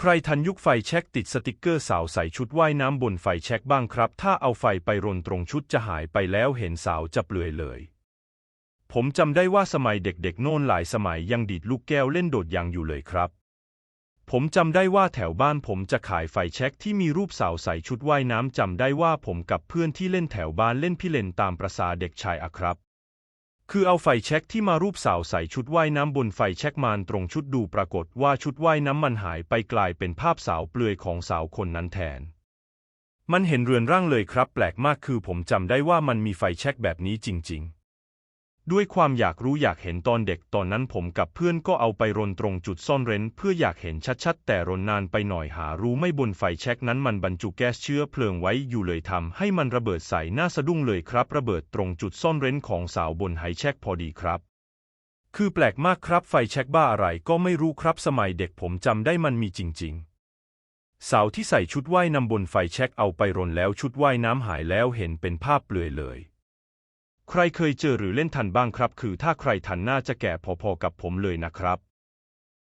ใครทันยุคไฟแช็กติดสติกเกอร์สาวใส่ชุดว่ายน้ำบนไฟแช็กบ้างครับ ถ้าเอาไฟไปรนตรงชุดจะหายไปแล้วเห็นสาวจะเปลือยเลย ผมจำได้ว่าสมัยเด็กๆโน่นหลายสมัยยังดีดลูกแก้วเล่นโดดยางอยู่เลยครับ ผมจำได้ว่าแถวบ้านผมจะขายไฟแช็กที่มีรูปสาวใส่ชุดว่ายน้ำจำได้ว่าผมกับเพื่อนที่เล่นแถวบ้านเล่นพี่เล่นตามประษาเด็กชายอะครับ คือเอาไฟแช็กที่มารูปสาวใส่ชุดว่ายน้ำบนไฟแช็กมานตรงชุดดูปรากฏว่าชุดว่ายน้ำมันหายไปกลายเป็นภาพสาวเปลือยของสาวคนนั้นแทน มันเห็นเรือนร่างเลยครับ แปลกมากคือผมจำได้ว่ามันมีไฟแช็กแบบนี้จริง ๆ ด้วยความอยากรู้อยากเห็นตอนเด็กตอนนั้นผมกับเพื่อนก็เอาไปรนตรงจุดซ่อนเร้น เพื่ออยากเห็นชัดๆ แต่รนนานไปหน่อยหารู้ไม่บนไฟแช็กนั้นมันบรรจุแก๊สเชื้อเพลิงไว้อยู่เลยทำให้มันระเบิดใส่หน้าสะดุ้งเลยครับ ระเบิดตรงจุดซ่อนเร้นของสาวบนไฮแช็กพอดีครับ คือแปลกมากครับไฟแช็กบ้าอะไรก็ไม่รู้ครับสมัยเด็กผมจำได้มันมีจริง ๆสาวที่ใส่ชุดว่ายน้ำบนไฟแช็กเอาไปรนแล้วชุดว่ายน้ำหายแล้วเห็นเป็นภาพเปลือยเลย ใครเคยเจอหรือเล่นทันบ้างครับ คือถ้าใครทันน่าจะแก่พอๆกับผมเลยนะครับ